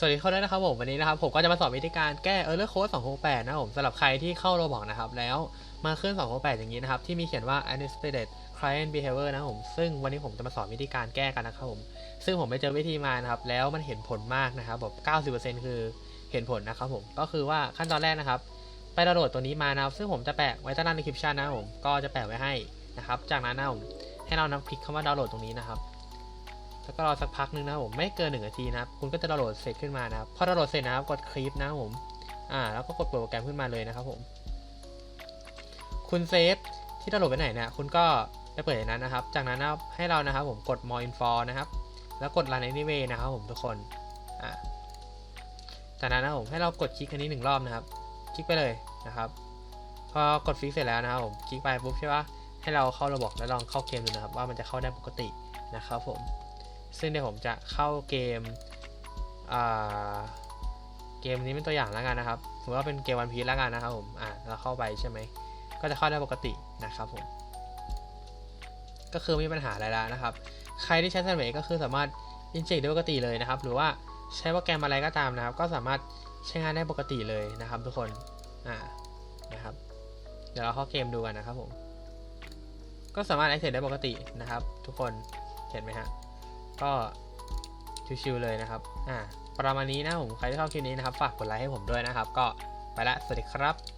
สวัสดีคนด้วยนะครับผมวันนี้นะครับผมก็จะมาสอนวิธีการแก้ error code 268นะครับผมสำหรับใครที่เข้าโรบอกนะครับแล้วมาขึ้น 268 อย่างนี้นะครับที่มีเขียนว่า unexpected client behavior นะครับผมซึ่งวันนี้ผมจะมาสอนวิธีการแก้กันนะครับผมซึ่งผมไปเจอวิธีมานะครับแล้วมันเห็นผลมากนะครับแบบ90%คือเห็นผลนะครับผมก็คือว่าขั้นตอนแรกนะครับไปดาวน์โหลดตัวนี้มานะครับซึ่งผมจะแปะไว้ใต้ล่าง description นะครับผมก็จะแปะไว้ให้นะครับจากนั้นนะครับผมให้เรานับคลิกคำว่าดาวน์โหลดตรงนี้นะครับ แล้วก็รอสักพักนึงนะครับผมไม่เกินหนึ่งนาทีนะครับคุณก็จะดาวน์โหลดเสร็จขึ้นมานะครับพอดาวน์โหลดเสร็จนะครับกดคลิปนะครับผมอ่าแล้วก็กดเปิดโปรแกรมขึ้นมาเลยนะครับผม คุณเซฟที่ดาวน์โหลดไปไหนนี่ยคุณก็ไปเปิดในนั้นนะครับ จากนั้นนะครับให้เรานะครับผมกด more info นะครับ แล้วกด run anyway นะครับผมทุกคนอ่าจากนั้นนะครับผมให้เรากดคลิกอันนี้หนึ่งรอบนะครับ คลิกไปเลยนะครับพอกดฟิกเสร็จแล้วนะครับผมคลิกไปปุ๊บใช่ปะให้เราเข้าระบบแล้วลองเข้าเกมดูนะครับ ว่ามันจะเข้าได้ปกตินะครับผม ซึ่งเดี๋ยวผมจะเข้าเกมเกมนี้เป็นตัวอย่างแล้วกันนะครับสมมติว่าเป็นเกมวันพี e แล้วกันนะครับผมอ่าเราเข้าไปใช่ไหมก็จะเข้าได้ปกตินะครับผมก็คือไม่มีปัญหาอะไรแล้วนะครับ ใครที่ใช้ s ซ n เ a ก็คือสามารถอินเจกได้ปกติเลยนะครับ หรือว่าใช้โปรแกรมอะไรก็ตามนะครับ ก็สามารถใช้งานได้ปกติเลยนะครับทุกคนอ่านะครับ เดี๋ยวเราเข้าเกมดูกันนะครับผมก็สามารถ access ได้ปกตินะครับ ทุกคนเห็นไหมฮะ ก็ชิวๆเลยนะครับ อ่า ประมาณนี้นะผม ใครที่ชอบคลิปนี้นะครับ ฝากกดไลค์ให้ผมด้วยนะครับ ก็ไปละ สวัสดีครับ